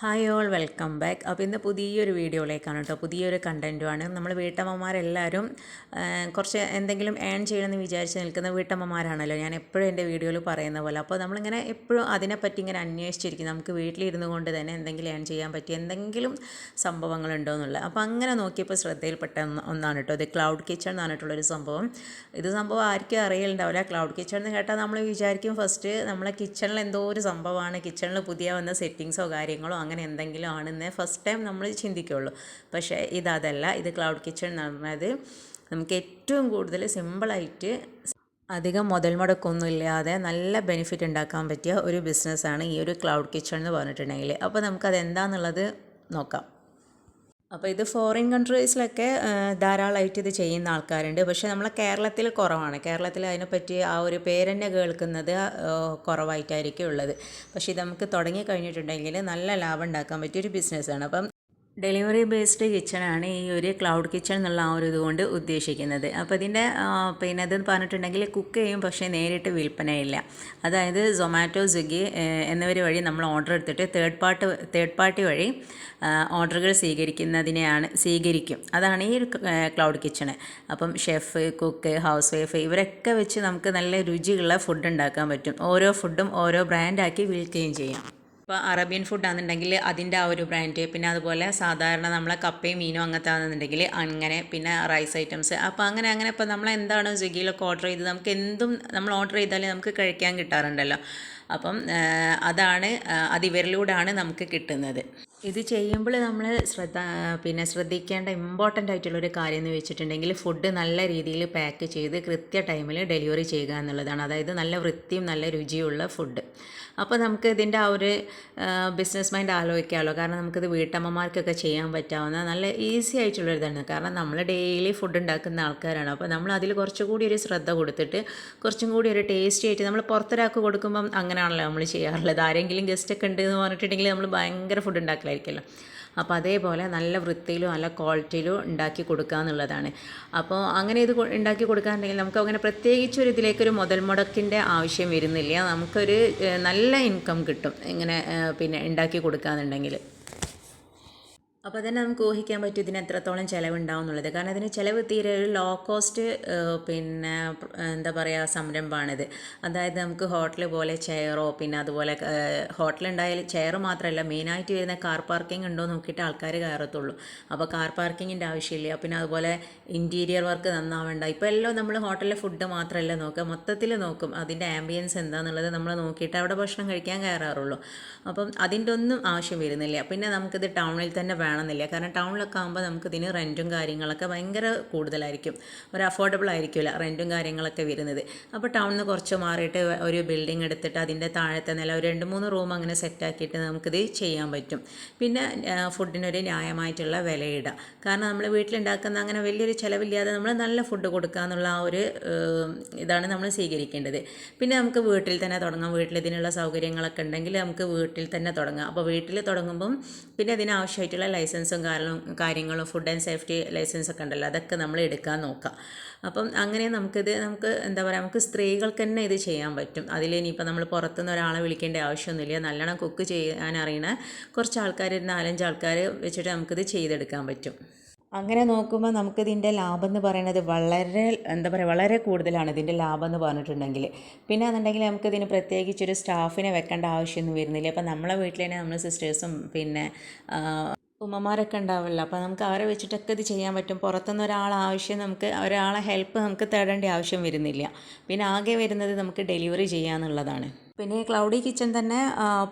Hi all welcome back അപ്പോൾ ഇന്ന് പുതിയൊരു വീഡിയോയിലേക്കാണ് കേട്ടോ. പുതിയൊരു കണ്ടന്റുമാണ് നമ്മൾ വീട്ടമ്മമാരെല്ലാവരും കുറച്ച് എന്തെങ്കിലും ഏൺ ചെയ്യണമെന്ന് വിചാരിച്ച് നിൽക്കുന്ന വീട്ടമ്മമാരാണല്ലോ. ഞാൻ എപ്പോഴും എന്റെ വീഡിയോയിൽ പറയുന്ന പോലെ. അപ്പോൾ നമ്മളിങ്ങനെ എപ്പോഴും അതിനെപ്പറ്റി ഇങ്ങനെ അന്വേഷിച്ചിരിക്കും. നമുക്ക് വീട്ടിലിരുന്നു കൊണ്ട് തന്നെ എന്തെങ്കിലും ഏൺ ചെയ്യാൻ പറ്റിയ എന്തെങ്കിലും സംഭവങ്ങളുണ്ടോ എന്നുള്ളത്. അപ്പോൾ അങ്ങനെ നോക്കിയപ്പോൾ ശ്രദ്ധയിൽപ്പെട്ട ഒന്നാണ് കേട്ടോ. ഇത് ക്ലൗഡ് കിച്ചൺ എന്ന് പറഞ്ഞിട്ടുള്ളൊരു സംഭവം. ഇത് സംഭവം ആർക്കും അറിയലുണ്ടാവില്ല. ക്ലൗഡ് കിച്ചൺ എന്ന് കേട്ടാൽ നമ്മൾ വിചാരിക്കും ഫസ്റ്റ് നമ്മളെ കിച്ചണിൽ എന്തോ ഒരു സംഭവമാണ്. കിച്ചണിൽ പുതിയ വന്ന സെറ്റിങ്സോ കാര്യങ്ങളോ അങ്ങനെ എന്തെങ്കിലും ആണെന്നേ ഫസ്റ്റ് ടൈം നമ്മൾ ചിന്തിക്കുള്ളൂ. പക്ഷേ ഇത് അതല്ല. ഇത് ക്ലൗഡ് കിച്ചൺ എന്ന് പറഞ്ഞത് നമുക്ക് ഏറ്റവും കൂടുതൽ സിമ്പിളായിട്ട് അധികം മുതൽ മുടക്കൊന്നും ഇല്ലാതെ നല്ല ബെനിഫിറ്റ് ഉണ്ടാക്കാൻ പറ്റിയ ഒരു ബിസിനസ്സാണ് ഈ ഒരു ക്ലൗഡ് കിച്ചൺ എന്ന് പറഞ്ഞിട്ടുണ്ടെങ്കിൽ. അപ്പോൾ നമുക്കത് എന്താണെന്നുള്ളത് നോക്കാം. അപ്പോൾ ഇത് ഫോറിൻ കൺട്രീസിലൊക്കെ ധാരാളമായിട്ട് ഇത് ചെയ്യുന്ന ആൾക്കാരുണ്ട്. പക്ഷേ നമ്മളെ കേരളത്തിൽ കുറവാണ്. കേരളത്തിൽ അതിനെപ്പറ്റി ആ ഒരു പേരെന്നെ കേൾക്കുന്നത് കുറവായിട്ടായിരിക്കും ഉള്ളത്. പക്ഷേ ഇത് നമുക്ക് തുടങ്ങി കഴിഞ്ഞിട്ടുണ്ടെങ്കിൽ നല്ല ലാഭം ഉണ്ടാക്കാൻ പറ്റിയൊരു ബിസിനസ്സാണ് അപ്പം ഡെലിവറി ബേസ്ഡ് കിച്ചണാണ് ഈ ഒരു ക്ലൗഡ് കിച്ചൺ എന്നുള്ള ആ ഒരു ഇതുകൊണ്ട് ഉദ്ദേശിക്കുന്നത്. അപ്പോൾ ഇതിന്റെ പിന്നെ അതെന്ന് പറഞ്ഞിട്ടുണ്ടെങ്കിൽ കുക്ക് ചെയ്യും പക്ഷേ നേരിട്ട് വിൽപ്പനയില്ല അതായത് സൊമാറ്റോ സ്വിഗ്ഗി എന്നിവർ വഴി നമ്മൾ ഓർഡർ എടുത്തിട്ട് തേർഡ് പാർട്ട് തേർഡ് പാർട്ടി വഴി ഓർഡറുകൾ സ്വീകരിക്കുന്നതിനെയാണ് സ്വീകരിക്കും. അതാണ് ഈ ഒരു ക്ലൗഡ് കിച്ചണ്. അപ്പം ഷെഫ് കുക്ക് ഹൗസ് വൈഫ് ഇവരൊക്കെ വെച്ച് നമുക്ക് നല്ല രുചിയുള്ള ഫുഡ് ഉണ്ടാക്കാൻ പറ്റും. ഓരോ ഫുഡും ഓരോ ബ്രാൻഡാക്കി വിൽക്കുകയും ചെയ്യാം. ഇപ്പോൾ അറേബ്യൻ ഫുഡ് ആണെന്നുണ്ടെങ്കിൽ അതിന്റെ ആ ഒരു ബ്രാൻഡ് പിന്നെ അതുപോലെ സാധാരണ നമ്മളെ കപ്പയും മീനും അങ്ങനത്തെ ആണെന്നുണ്ടെങ്കിൽ അങ്ങനെ പിന്നെ റൈസ് ഐറ്റംസ് അപ്പോൾ അങ്ങനെ അങ്ങനെ ഇപ്പോൾ നമ്മൾ എന്താണ് സ്വിഗ്ഗിയിലൊക്കെ ഓർഡർ ചെയ്ത് നമുക്ക് എന്തും നമ്മൾ ഓർഡർ ചെയ്താലേ നമുക്ക് കഴിക്കാൻ കിട്ടാറുണ്ടല്ലോ. അപ്പം അതാണ് അതിവരിലൂടെയാണ് നമുക്ക് കിട്ടുന്നത്. ഇത് ചെയ്യുമ്പോൾ നമ്മൾ ശ്രദ്ധ പിന്നെ ശ്രദ്ധിക്കേണ്ട ഇമ്പോർട്ടന്റ് ആയിട്ടുള്ളൊരു കാര്യം എന്ന് വെച്ചിട്ടുണ്ടെങ്കിൽ ഫുഡ് നല്ല രീതിയിൽ പാക്ക് ചെയ്ത് കൃത്യ ടൈമിൽ ഡെലിവറി ചെയ്യുക എന്നുള്ളതാണ്. അതായത് നല്ല വൃത്തിയും നല്ല രുചിയുള്ള ഫുഡ് അപ്പോൾ നമുക്ക് ഇതിന്റെ ആ ഒരു ബിസിനസ് മൈൻഡ് ആലോചിക്കാമല്ലോ കാരണം നമുക്കിത് വീട്ടമ്മമാർക്കൊക്കെ ചെയ്യാൻ പറ്റാവുന്ന നല്ല ഈസി ആയിട്ടുള്ള ആയിട്ടുള്ളൊരിതാണ് കാരണം നമ്മൾ ഡെയിലി ഫുഡ് ഉണ്ടാക്കുന്ന ആൾക്കാരാണ്. അപ്പോൾ നമ്മൾ അതിൽ കുറച്ചുകൂടി ഒരു ശ്രദ്ധ കൊടുത്തിട്ട് കുറച്ചും കൂടി ഒരു ടേസ്റ്റി ആയിട്ട് നമ്മൾ പുറത്തൊരാൾക്ക് കൊടുക്കുമ്പം അങ്ങനെയാണല്ലോ നമ്മൾ ചെയ്യാറുള്ളത്. ആരെങ്കിലും ഗസ്റ്റൊക്കെ ഉണ്ട് എന്ന് പറഞ്ഞിട്ടുണ്ടെങ്കിൽ നമ്മൾ ഭയങ്കര ഫുഡ് ഉണ്ടാക്കലായിരിക്കുമല്ലോ അപ്പോൾ അതേപോലെ നല്ല വൃത്തിയിലും നല്ല ക്വാളിറ്റിയിലും ഉണ്ടാക്കി കൊടുക്കുക എന്നുള്ളതാണ്. അപ്പോൾ അങ്ങനെ ഇത് ഉണ്ടാക്കി കൊടുക്കാറുണ്ടെങ്കിൽ നമുക്ക് അങ്ങനെ പ്രത്യേകിച്ച് ഒരു ഇതിലേക്കൊരു മുതൽ മുടക്കിന്റെ ആവശ്യം വരുന്നില്ല. നമുക്കൊരു നല്ല ഇൻകം കിട്ടും ഇങ്ങനെ പിന്നെ ഉണ്ടാക്കി കൊടുക്കുകയെന്നുണ്ടെങ്കിൽ അപ്പോൾ തന്നെ നമുക്ക് ഊഹിക്കാൻ പറ്റും ഇതിന് എത്രത്തോളം ചിലവുണ്ടാവും എന്നുള്ളത്. കാരണം ഇതിന് ചിലവ് തീരെ ഒരു ലോ കോസ്റ്റ് പിന്നെ എന്താ പറയുക സംരംഭമാണിത്. അതായത് നമുക്ക് ഹോട്ടൽ പോലെ ചെയറോ പിന്നെ അതുപോലെ ഹോട്ടലുണ്ടായാൽ ചെയർ മാത്രമല്ല മെയിനായിട്ട് വരുന്ന കാർ പാർക്കിംഗ് ഉണ്ടോ നോക്കിയിട്ട് ആൾക്കാർ കയറത്തുള്ളൂ. അപ്പോൾ കാർ പാർക്കിങ്ങിന്റെ ആവശ്യമില്ല. പിന്നെ അതുപോലെ ഇന്റീരിയർ വർക്ക് നന്നാവേണ്ട. ഇപ്പോൾ എല്ലാം നമ്മൾ ഹോട്ടലിലെ ഫുഡ് മാത്രമല്ല നോക്കുക. മൊത്തത്തിൽ നോക്കും അതിന്റെ ആംബിയൻസ് എന്താണെന്നുള്ളത് നമ്മൾ നോക്കിയിട്ട് അവിടെ ഭക്ഷണം കഴിക്കാൻ കയറാറുള്ളൂ. അപ്പം അതിന്റെ ഒന്നും ആവശ്യം വരുന്നില്ല. പിന്നെ നമുക്കിത് ടൗണിൽ തന്നെ വേണമെന്നില്ല കാരണം ടൗണിലൊക്കെ ആകുമ്പോൾ നമുക്ക് ഇതിന് റെന്റും കാര്യങ്ങളൊക്കെ ഭയങ്കര കൂടുതലായിരിക്കും. ഒരു അഫോർഡബിൾ ആയിരിക്കില്ല റെന്റും കാര്യങ്ങളൊക്കെ വരുന്നത്. അപ്പോൾ ടൗണിൽ നിന്ന് കുറച്ച് മാറിയിട്ട് ഒരു ബിൽഡിംഗ് എടുത്തിട്ട് അതിന്റെ താഴത്തെ നില ഒരു രണ്ട് മൂന്ന് റൂം അങ്ങനെ സെറ്റാക്കിയിട്ട് നമുക്കിത് ചെയ്യാൻ പറ്റും. പിന്നെ ഫുഡിനൊരു ന്യായമായിട്ടുള്ള വിലയിടുക. കാരണം നമ്മൾ വീട്ടിലുണ്ടാക്കുന്ന അങ്ങനെ വലിയൊരു ചിലവില്ലാതെ നമ്മൾ നല്ല ഫുഡ് കൊടുക്കുക എന്നുള്ള ആ ഒരു ഇതാണ് നമ്മൾ സ്വീകരിക്കേണ്ടത്. പിന്നെ നമുക്ക് വീട്ടിൽ തന്നെ തുടങ്ങാം. വീട്ടിൽ ഇതിനുള്ള സൗകര്യങ്ങളൊക്കെ ഉണ്ടെങ്കിൽ നമുക്ക് വീട്ടിൽ തന്നെ തുടങ്ങാം. അപ്പോൾ വീട്ടിൽ തുടങ്ങുമ്പം പിന്നെ ഇതിനാവശ്യമായിട്ടുള്ള ലൈസൻസും കാരണം കാര്യങ്ങളും ഫുഡ് ആൻഡ് സേഫ്റ്റി ലൈസൻസ് ഒക്കെ ഉണ്ടല്ലോ അതൊക്കെ നമ്മൾ എടുക്കാൻ നോക്കാം. അപ്പം അങ്ങനെ നമുക്കിത് നമുക്ക് എന്താ പറയുക നമുക്ക് സ്ത്രീകൾക്ക് തന്നെ ഇത് ചെയ്യാൻ പറ്റും. അതിൽ ഇനിയിപ്പോൾ നമ്മൾ പുറത്തുനിന്ന് ഒരാളെ വിളിക്കേണ്ട ആവശ്യമൊന്നുമില്ല. നല്ലോണം കുക്ക് ചെയ്യാൻ അറിയണ കുറച്ച് ആൾക്കാർ നാലഞ്ച് ആൾക്കാർ വെച്ചിട്ട് നമുക്കിത് ചെയ്തെടുക്കാൻ പറ്റും. അങ്ങനെ നോക്കുമ്പോൾ നമുക്കിതിന്റെ ലാഭം എന്ന് പറയുന്നത് വളരെ എന്താ പറയുക വളരെ കൂടുതലാണ് ഇതിന്റെ ലാഭം എന്ന് പറഞ്ഞിട്ടുണ്ടെങ്കിൽ. പിന്നെ എന്നുണ്ടെങ്കിൽ നമുക്കിതിന് പ്രത്യേകിച്ച് ഒരു സ്റ്റാഫിനെ വെക്കേണ്ട ആവശ്യമൊന്നും വരുന്നില്ല. അപ്പോൾ നമ്മളെ വീട്ടിൽ തന്നെ നമ്മൾ സിസ്റ്റേഴ്സും പിന്നെ ഉമ്മമാരൊക്കെ ഉണ്ടാവില്ല അപ്പോൾ നമുക്ക് അവരെ വെച്ചിട്ടൊക്കെ ഇത് ചെയ്യാൻ പറ്റും. പുറത്തുനിന്ന് ഒരാൾ ആവശ്യം നമുക്ക് ഒരാളെ ഹെൽപ്പ് നമുക്ക് തേടേണ്ട ആവശ്യം വരുന്നില്ല. പിന്നെ ആകെ വരുന്നത് നമുക്ക് ഡെലിവറി ചെയ്യാന്നുള്ളതാണ്. പിന്നെ ക്ലൗഡി കിച്ചൺ തന്നെ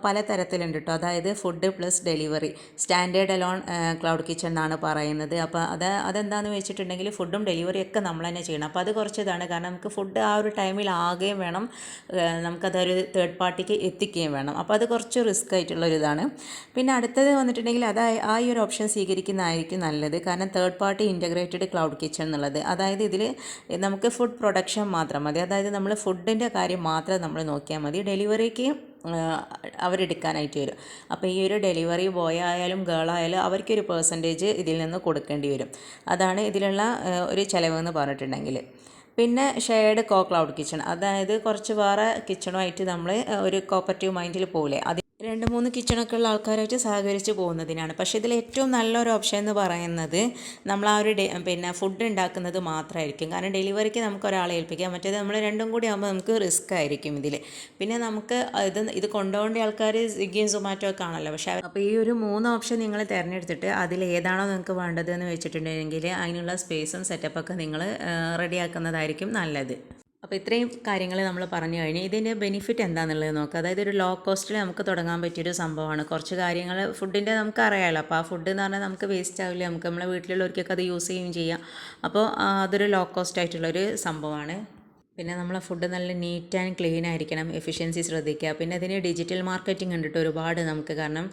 പല തരത്തിലുണ്ട് കേട്ടോ അതായത് food plus delivery. Standard alone cloud kitchen എന്നാണ് പറയുന്നത്. അപ്പോൾ അത് അതെന്താണെന്ന് വെച്ചിട്ടുണ്ടെങ്കിൽ ഫുഡും ഡെലിവറി ഒക്കെ നമ്മൾ തന്നെ ചെയ്യണം. അപ്പോൾ അത് കുറച്ച് ഇതാണ് കാരണം നമുക്ക് ഫുഡ് ആ ഒരു ടൈമിൽ ആകുകയും വേണം നമുക്ക് നമുക്കതൊരു തേർഡ് പാർട്ടിക്ക് എത്തിക്കുകയും വേണം. അപ്പോൾ അത് കുറച്ച് റിസ്ക് ആയിട്ടുള്ളൊരു ഇതാണ്. പിന്നെ അടുത്തത് വന്നിട്ടുണ്ടെങ്കിൽ അത് ആ ഈ ഒരു ഓപ്ഷൻ സ്വീകരിക്കുന്നതായിരിക്കും നല്ലത്. കാരണം third party integrated cloud kitchen എന്നുള്ളത്. അതായത് ഇതിൽ നമുക്ക് ഫുഡ് പ്രൊഡക്ഷൻ മാത്രം മതി. അതായത് നമ്മൾ ഫുഡിന്റെ കാര്യം മാത്രം നമ്മൾ നോക്കിയാൽ മതി. ഡെലിവറിക്ക് അവരെടുക്കാനായിട്ട് വരും. അപ്പോൾ ഈ ഒരു ഡെലിവറി ബോയ് ആയാലും ഗേൾ ആയാലും അവർക്കൊരു പേഴ്സന്റേജ് ഇതിൽ നിന്ന് കൊടുക്കേണ്ടി വരും. അതാണ് ഇതിലുള്ള ഒരു ചിലവെന്ന് പറഞ്ഞിട്ടുണ്ടെങ്കിൽ. പിന്നെ ഷെയർഡ് കോ ക്ലൗഡ് കിച്ചൺ. അതായത് കുറച്ച് വേറെ കിച്ചണുമായിട്ട് നമ്മൾ ഒരു കോപ്പറേറ്റീവ് മൈൻഡിൽ പോകില്ലേ രണ്ട് മൂന്ന് കിച്ചണൊക്കെ ഉള്ള ആൾക്കാരായിട്ട് സഹകരിച്ച് പോകുന്നതിനാണ്. പക്ഷേ ഇതിൽ ഏറ്റവും നല്ലൊരു ഓപ്ഷൻ എന്ന് പറയുന്നത് നമ്മൾ ആ ഒരു പിന്നെ ഫുഡ് ഉണ്ടാക്കുന്നത് മാത്രമായിരിക്കും. കാരണം ഡെലിവറിക്ക് നമുക്ക് ഒരാളെ ഏൽപ്പിക്കാം. മറ്റേത് നമ്മൾ രണ്ടും കൂടി ആകുമ്പോൾ നമുക്ക് റിസ്ക് ആയിരിക്കും ഇതിൽ പിന്നെ നമുക്ക് ഇത് ഇത് കൊണ്ടുപോകേണ്ട ആൾക്കാർ സ്വിഗ്ഗിയും സൊമാറ്റോ ഒക്കെ ആണല്ലോ. പക്ഷേ അപ്പോൾ ഈ ഒരു മൂന്ന് ഓപ്ഷൻ നിങ്ങൾ തിരഞ്ഞെടുത്തിട്ട് അതിൽ ഏതാണോ നിങ്ങൾക്ക് വേണ്ടതെന്ന് വെച്ചിട്ടുണ്ടെങ്കിൽ അതിനുള്ള സ്പേസും സെറ്റപ്പൊക്കെ നിങ്ങൾ റെഡിയാക്കുന്നതായിരിക്കും നല്ലത്. അപ്പോൾ ഇത്രയും കാര്യങ്ങൾ നമ്മൾ പറഞ്ഞു കഴിഞ്ഞു ഇതിന്റെ ബെനിഫിറ്റ് എന്താണെന്നുള്ളത് നോക്കുക അതായത് ഒരു ലോ കോസ്റ്റിൽ നമുക്ക് തുടങ്ങാൻ പറ്റിയൊരു സംഭവമാണ്. കുറച്ച് കാര്യങ്ങൾ ഫുഡിന്റെ നമുക്ക് അറിയാമല്ലോ അപ്പോൾ ആ ഫുഡ് എന്ന് പറഞ്ഞാൽ നമുക്ക് വേസ്റ്റ് ആവില്ല. നമുക്ക് നമ്മളെ വീട്ടിലുള്ളവർക്കൊക്കെ അത് യൂസ് ചെയ്യുകയും ചെയ്യാം. അപ്പോൾ അതൊരു ലോ കോസ്റ്റ് ആയിട്ടുള്ളൊരു സംഭവമാണ്. പിന്നെ നമ്മളെ ഫുഡ് നല്ല നീറ്റ് ആൻഡ് ക്ലീൻ ആയിരിക്കണം എഫിഷ്യൻസി ശ്രദ്ധിക്കുക. പിന്നെ അതിന് ഡിജിറ്റൽ മാർക്കറ്റിംഗ് കണ്ടിട്ട് ട്ടോ ഒരുപാട് നമുക്ക് കാരണം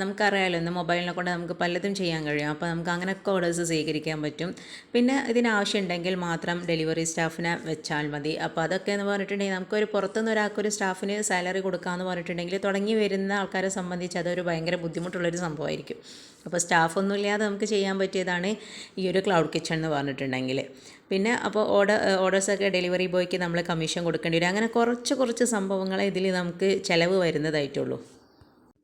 നമുക്കറിയാമല്ലോ ഇന്ന് മൊബൈലിനെ കൊണ്ട് നമുക്ക് പലതും ചെയ്യാൻ കഴിയും. അപ്പോൾ നമുക്ക് അങ്ങനെയൊക്കെ ഓർഡേഴ്സ് സ്വീകരിക്കാൻ പറ്റും. പിന്നെ ഇതിനാവശ്യമുണ്ടെങ്കിൽ മാത്രം ഡെലിവറി സ്റ്റാഫിനെ വെച്ചാൽ മതി. അപ്പോൾ അതൊക്കെ എന്ന് പറഞ്ഞിട്ടുണ്ടെങ്കിൽ നമുക്കൊരു പുറത്തുനിന്ന് ഒരാൾക്കൊരു സ്റ്റാഫിന് സാലറി കൊടുക്കാമെന്ന് പറഞ്ഞിട്ടുണ്ടെങ്കിൽ തുടങ്ങി വരുന്ന ആൾക്കാരെ സംബന്ധിച്ച് അതൊരു ഭയങ്കര ബുദ്ധിമുട്ടുള്ളൊരു സംഭവമായിരിക്കും. അപ്പോൾ സ്റ്റാഫൊന്നും ഇല്ലാതെ നമുക്ക് ചെയ്യാൻ പറ്റിയതാണ് ഈ ഒരു ക്ലൗഡ് കിച്ചൺ എന്ന് പറഞ്ഞിട്ടുണ്ടെങ്കിൽ. പിന്നെ അപ്പോൾ ഓർഡർ ഓർഡേഴ്സൊക്കെ ഡെലിവറി ബോയ്ക്ക് നമ്മൾ കമ്മീഷൻ കൊടുക്കേണ്ടി വരും. അങ്ങനെ കുറച്ച് കുറച്ച് സംഭവങ്ങളെ ഇതിൽ നമുക്ക് ചിലവ് വരുന്നതായിട്ടുള്ളൂ.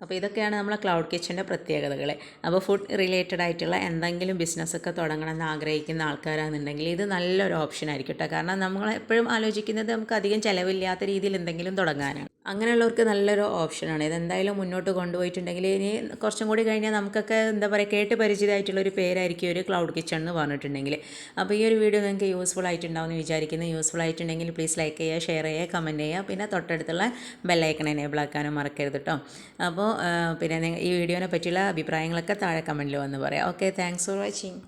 അപ്പോൾ ഇതൊക്കെയാണ് നമ്മളെ ക്ലൗഡ് കിച്ചന്റെ പ്രത്യേകതകൾ അപ്പോൾ ഫുഡ് റിലേറ്റഡ് ആയിട്ടുള്ള എന്തെങ്കിലും ബിസിനസ്സൊക്കെ തുടങ്ങണമെന്ന് ആഗ്രഹിക്കുന്ന ആൾക്കാരാണെന്നുണ്ടെങ്കിൽ ഇത് നല്ലൊരു ഓപ്ഷൻ ആയിരിക്കും കേട്ടോ. കാരണം നമ്മൾ എപ്പോഴും ആലോചിക്കുന്നത് നമുക്ക് അധികം ചിലവില്ലാത്ത രീതിയിൽ എന്തെങ്കിലും തുടങ്ങാനാണ്. അങ്ങനെയുള്ളവർക്ക് നല്ലൊരു ഓപ്ഷനാണ്. ഇതെന്തായാലും മുന്നോട്ട് കൊണ്ടുപോയിട്ടുണ്ടെങ്കിൽ ഇനി കുറച്ചും കൂടി കഴിഞ്ഞാൽ നമുക്കൊക്കെ എന്താ പറയുക കേട്ട് പരിചിതമായിട്ടുള്ള ഒരു പേരായിരിക്കും ഒരു ക്ലൗഡ് കിച്ചൺ എന്ന് പറഞ്ഞിട്ടുണ്ടെങ്കിൽ. അപ്പോൾ ഈ ഒരു വീഡിയോ നിങ്ങൾക്ക് യൂസ്ഫുൾ ആയിട്ടുണ്ടാവും എന്ന് വിചാരിക്കുന്നു. യൂസ്ഫുൾ ആയിട്ടുണ്ടെങ്കിൽ പ്ലീസ് ലൈക്ക് ചെയ്യുക ഷെയർ ചെയ്യുക കമന്റ് ചെയ്യുക. പിന്നെ തൊട്ടടുത്തുള്ള ബെല്ലൈക്കൺ എനേബിൾ ആക്കാനും മറക്കരുത് കേട്ടോ അപ്പോൾ പിന്നെ ഈ വീഡിയോനെ പറ്റിയുള്ള അഭിപ്രായങ്ങളൊക്കെ താഴെ കമന്റിൽ വന്ന് പറയാം. Okay thanks for watching